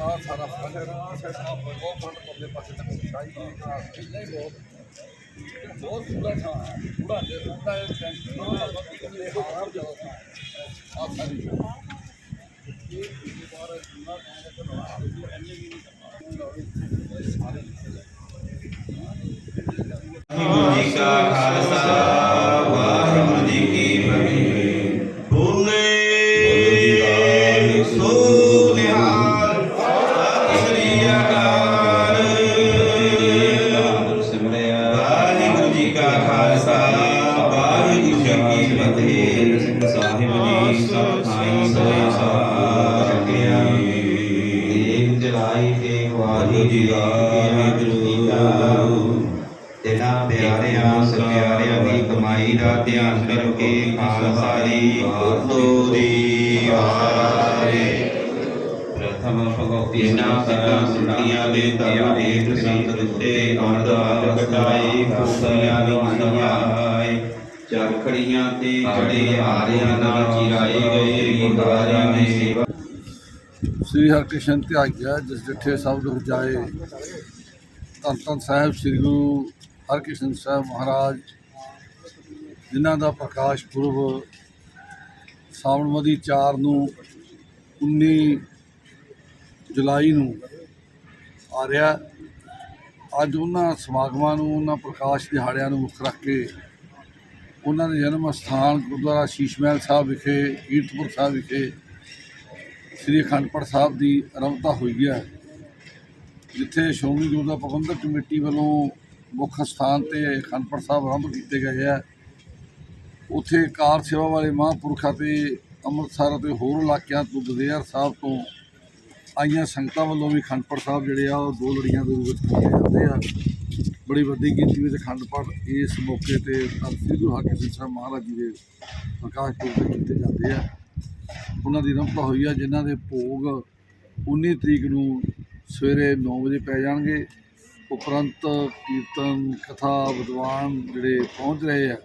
ਆ ਸਾਰਾ ਫੰਡ ਸਾਡਾ ਬਹੁਤ ਫੰਡ ਪਰਲੇ ਪਾਸੇ ਤੱਕ ਸ਼ਾਹੀ ਦਾ ਇੰਨਾ ਹੀ ਬਹੁਤ। ਬਹੁਤ ਖੁੱਲਾ ਥਾਂ ਹੈ ਥੋੜਾ ਜਿਹਾ ਹੁੰਦਾ ਹੈ ਟੈਂਸ਼ਨ ਨਾਲ ਬਾਕੀ ਕਹਿੰਦੇ ਹਾਂ। ਜ਼ਿਆਦਾ ਥਾਂ ਹੈ ਆ ਸਾਰੀ ਇਹ ਦੁਬਾਰਾ ਜਿੰਨਾ ਕੰਮ ਕਰਨਾ ਹੈ। ਐਨੇ ਵੀ ਨਹੀਂ ਕਰਨਾ ਸਾਰੇ ਵਾਹਿਗੁਰੂ ਜੀ ਕਾ ਖਾਲਸਾ। ਖਾਲਸਾ ਵਾਹਿਗੁਰੂ ਜੀ ਕੀ ਫਤਿਹ ਸਿੰਘ ਸਾਹਿਬ ਜੀ ਸਭ ਥਾਈ ਸੋਏ ਸਭਾ ਚੱਕਿਆ ਦੇਵ ਜਲਾਈ ਤੇ ਵਾਹਿਗੁਰੂ ਜੀ ਵਾਹਿਗੁਰੂ ਤੇਰਾ ਪਿਆਰਿਆਂ ਸਤਿਆਰਿਆਂ ਦੀ ਕਮਾਈ ਦਾ ਧਿਆਨ ਕਰਕੇ ਖਾਲਸਾ ਜੀ ਗੁਰੂ ਦੀ ਵਾਰੇ ਪ੍ਰਥਮ ਭਗਉਤੀ ਨਾ ਸਿੱਖਾਂ ਸੁਣੀਆਂ ਦੇ ਧਿਆ ਏਕ ਸੰਤ ਦਿੱਤੇ ਅਮਰਦਾਸ ਕਟਾਈ ਖੁਸ਼ੀਆਂ ਵਿਖਾਈ ਚਰਖੜੀਆਂ ਤੇ ਜੜੇ ਹਾਰਿਆਂ ਨਾਲ ਚਿਰਾਏ ਗਏ ਗੁਰਦਾਰਿਆਂ ਦੀ ਸੇਵਾ ਸ੍ਰੀ ਹਰਿਕ੍ਰਿਸ਼ਨ ਧਿਆਇਆ ਜਿਸ ਜਿੱਥੇ ਸਭ ਦੁਖ ਜਾਏ, ਧੰਨ ਧੰਨ ਸਾਹਿਬ ਸ੍ਰੀ ਗੁਰੂ ਹਰਿਕ੍ਰਿਸ਼ਨ ਸਾਹਿਬ ਮਹਾਰਾਜ, ਜਿਨ੍ਹਾਂ ਦਾ ਪ੍ਰਕਾਸ਼ ਪੁਰਬ ਸਾਵਣ ਮਦੀ 4 ਨੂੰ 19 ਜੁਲਾਈ ਨੂੰ ਆ ਰਿਹਾ। ਅੱਜ ਉਹਨਾਂ ਸਮਾਗਮਾਂ ਨੂੰ, ਉਹਨਾਂ ਪ੍ਰਕਾਸ਼ ਦਿਹਾੜਿਆਂ ਨੂੰ ਮੁੱਖ ਰੱਖ ਕੇ ਉਹਨਾਂ ਦੇ ਜਨਮ ਸਥਾਨ ਗੁਰਦੁਆਰਾ ਸ਼ੀਸ਼ ਮਹਿਲ ਸਾਹਿਬ ਵਿਖੇ, ਕੀਰਤਪੁਰ ਸਾਹਿਬ ਵਿਖੇ ਸ੍ਰੀ ਅਖੰਡ ਸਾਹਿਬ ਦੀ ਆਰੰਭਤਾ ਹੋਈ ਹੈ, ਜਿੱਥੇ ਸ਼੍ਰੋਮਣੀ ਗੁਰਦੁਆਰਾ ਪ੍ਰਬੰਧਕ ਕਮੇਟੀ ਵੱਲੋਂ ਮੁੱਖ ਸਥਾਨ ਤੇ ਅਖੰਡ ਸਾਹਿਬ ਆਰੰਭ ਕੀਤੇ ਗਏ ਹੈ। ਉੱਥੇ ਕਾਰ ਸੇਵਾ ਵਾਲੇ ਮਹਾਂਪੁਰਖਾਂ ਤੇ ਅੰਮ੍ਰਿਤਸਰ ਅਤੇ ਹੋਰ ਇਲਾਕਿਆਂ ਤੋਂ ਦਦੇਰ ਸਾਹਿਬ ਤੋਂ ਆਈਆਂ ਸੰਗਤਾਂ ਵੱਲੋਂ ਵੀ ਅਖੰਡ ਪਾਠ ਸਾਹਿਬ ਜਿਹੜੇ ਆ, ਉਹ ਦੋ ਲੜੀਆਂ ਦੇ ਰੂਪ ਵਿੱਚ ਕੀਤੇ ਜਾਂਦੇ ਆ। ਬੜੀ ਵੱਡੀ ਗਿਣਤੀ ਵਿੱਚ ਅਖੰਡ ਪਾਠ ਇਸ ਮੌਕੇ ਤੇ ਧੰਨ ਸ੍ਰੀ ਗੁਰੂ ਹਰਕ੍ਰਿਸ਼ਨ ਸਾਹਿਬ ਮਹਾਰਾਜ ਜੀ ਦੇ ਪ੍ਰਕਾਸ਼ ਪੁਰਬ ਤੇ ਕੀਤੇ ਜਾਂਦੇ ਆ। ਉਹਨਾਂ ਦੀ ਆਰੰਭਤਾ ਹੋਈ ਆ, ਜਿਨ੍ਹਾਂ ਦੇ ਭੋਗ 19 ਤਰੀਕ ਨੂੰ ਸਵੇਰੇ 9 ਵਜੇ ਪੈ ਜਾਣਗੇ। ਉਪਰੰਤ ਕੀਰਤਨ, ਕਥਾ, ਵਿਦਵਾਨ ਜਿਹੜੇ ਪਹੁੰਚ ਰਹੇ ਆ